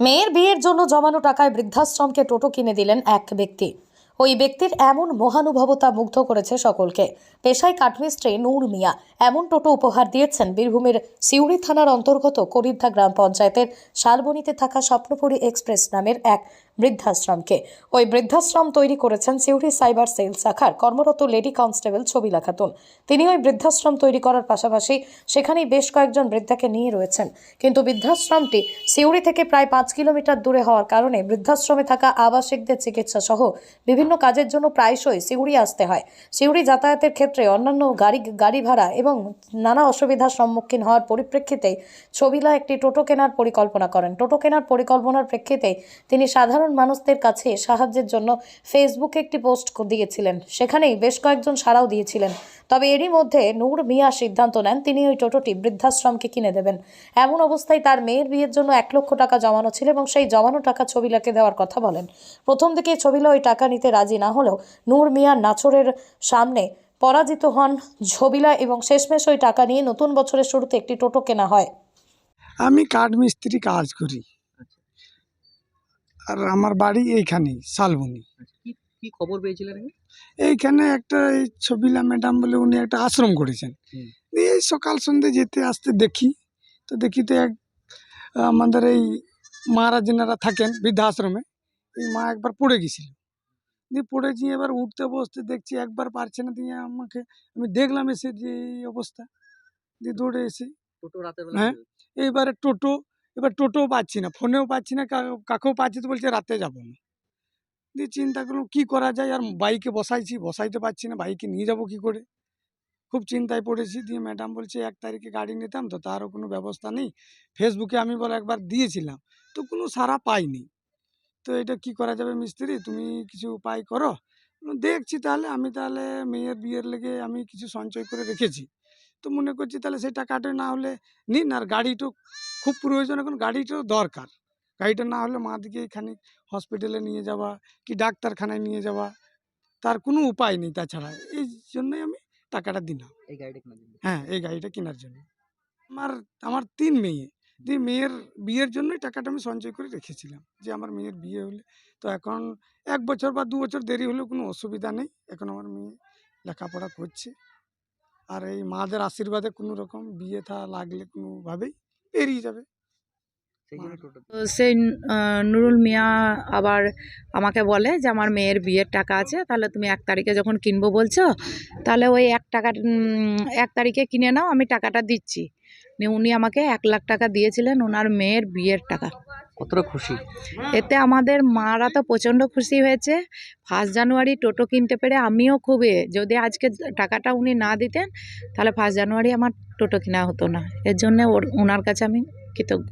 মেয়ের বিয়ের জন্য জমানো টাকায় বৃদ্ধাশ্রমকে টোটো কিনে দিলেন এক ব্যক্তি। ওই ব্যক্তির এমন মহানুভবতা মুগ্ধ করেছে সকলকে। পেশায় কাঠমিস্ত্রি নূর মিয়া। এমন টোটো উপহার দিয়েছেন বীরভূমের সিউড়ি থানার অন্তর্গত করিদ্ধা গ্রাম পঞ্চায়েতের শালবনিতে থাকা স্বপ্নপুরী এক্সপ্রেস নামের এক বৃদ্ধাশ্রমকে। ওই বৃদ্ধাশ্রম তৈরি করেছেন সিউড়ি সাইবার সেল শাখার কর্মরত লেডি কনস্টেবল ছবিলা খাতুন তিনি ওই বৃদ্ধাশ্রম তৈরি করার পাশাপাশি সেখানেই বেশ কয়েকজন বৃদ্ধাকে নিয়ে রয়েছেন। কিন্তু বৃদ্ধাশ্রমটি সিউড়ি থেকে প্রায় পাঁচ কিলোমিটার দূরে হওয়ার কারণে বৃদ্ধাশ্রমে থাকা আবাসিকদের চিকিৎসা সহ বিভিন্ন কাজের জন্য প্রায়শই সিউড়ি আসতে হয়। সিউড়ি যাতায়াতের ক্ষেত্রে অন্যান্য গাড়ি গাড়ি ভাড়া এবং নানা অসুবিধার সম্মুখীন হওয়ার পরিপ্রেক্ষিতে ছবিলা একটি টোটো কেনার পরিকল্পনা করেন। টোটো কেনার পরিকল্পনার প্রেক্ষিতে তিনি সাধারণ মানুষদের কাছে সাহায্যের জন্য ফেসবুকে একটি পোস্ট দিয়েছিলেন। সেখানেই বেশ কয়েকজন সাড়াও দিয়েছিলেন। তবে এরই মধ্যে নূর মিয়া সিদ্ধান্ত নেন, তিনি ওই টোটোটি বৃদ্ধাশ্রমকে কিনে দেবেন। এমন অবস্থায় তার মেয়ের বিয়ের জন্য এক লক্ষ টাকা জমানো ছিল এবং সেই জমানো টাকা ছবিলাকে দেওয়ার কথা বলেন। প্রথম দিকে ছবিলা ওই টাকা নিতে রাজি না হলেও নূর মিয়া নাচরের সামনে পরাজিত হন ছবিলা এবং শেষমেশ ওই টাকা নিয়ে নতুন বছরের শুরুতে একটি টোটো কেনা হয়। আমি কাঠ মিস্ত্রি কাজ করি। আর আমার বাড়ি এইখানেই শালবনি। আচ্ছা, কি কি খবর পেয়েছিলেন এইখানে একটা এই ছবিলা ম্যাডাম বলে উনি একটা আশ্রম করেছেন। দিয়ে এই সকাল সন্ধ্যে যেতে আসতে দেখি তো দেখি তো এক আমাদের এই মারা যেনারা থাকেন বৃদ্ধাশ্রমে এই মা একবার পড়ে গেছিল। দিয়ে পড়েছি এবার উঠতে বসতে দেখছি একবার পারছে না দিয়ে আমাকে আমি দেখলাম এসে যে এই অবস্থা। দিয়ে দৌড়ে এসে টোটো রাতের হ্যাঁ। এইবারে টোটো এবার টোটোও পাচ্ছি না, ফোনেও পাচ্ছি না কাকেও পাচ্ছি তো বলছে রাতে যাব না। দিয়ে চিন্তা করলাম কী করা যায়, আর বাইকে বসাইছি, বসাইতে পারছি না, বাইকে নিয়ে যাব কি করে? খুব চিন্তায় পড়েছি, দিয়ে ম্যাডাম বলছে এক তারিখে গাড়ি নিতাম তো তারও কোনো ব্যবস্থা নেই। ফেসবুকে আমি বলে একবার দিয়েছিলাম, তো কোনো সারা পাইনি। তো এটা কি করা যাবে মিস্ত্রি, তুমি কিছু উপায় করো? দেখছি তাহলে, আমি তাহলে মেয়ের বিয়ের লেগে আমি কিছু সঞ্চয় করে রেখেছি। তো মনে করছি তাহলে সেই টাকাটা না হলে নিন আর গাড়িটা খুব প্রয়োজন এখন গাড়িটাও দরকার। গাড়িটা না হলে মা মাদিকে এখানে হসপিটালে নিয়ে যাওয়া কি ডাক্তারখানায় নিয়ে যাওয়া তার কোনো উপায় নেই তাছাড়া। এই জন্যই আমি টাকাটা দিলাম। এই গাড়িটা হ্যাঁ এই গাড়িটা কেনার জন্য। আমার আমার তিন মেয়ে। দিয়ে মেয়ের বিয়ের জন্যই টাকাটা আমি সঞ্চয় করে রেখেছিলাম। যে আমার মেয়ের বিয়ে হলে তো এখন এক বছর বা দু বছর দেরি হলেও কোনো অসুবিধা নেই। এখন আমার মেয়ে লেখাপড়া করছে। আর এই মাদের আশীর্বাদে কোনো রকম বিয়ে থা লাগলে কোনোভাবেই পেরিয়ে যাবে। তো সেই নুরুল মিয়া আবার আমাকে বলে যে আমার মেয়ের বিয়ের টাকা আছে তাহলে তুমি এক তারিখে যখন কিনবো বলছো তাহলে ওই এক টাকা এক তারিখে কিনে নাও আমি টাকাটা দিচ্ছি। নিয়ে উনি আমাকে এক লাখ টাকা দিয়েছিলেন ওনার মেয়ের বিয়ের টাকা। কতটা খুশি? এতে আমাদের মারা তো প্রচণ্ড খুশি হয়েছে। ফার্স্ট জানুয়ারি টোটো কিনতে পেরে আমিও খুব এ যদি আজকে টাকাটা উনি না দিতেন তাহলে ফার্স্ট জানুয়ারি আমার টোটো কেনা হতো না। এর জন্য ওর ওনার কাছে আমি কৃতজ্ঞ।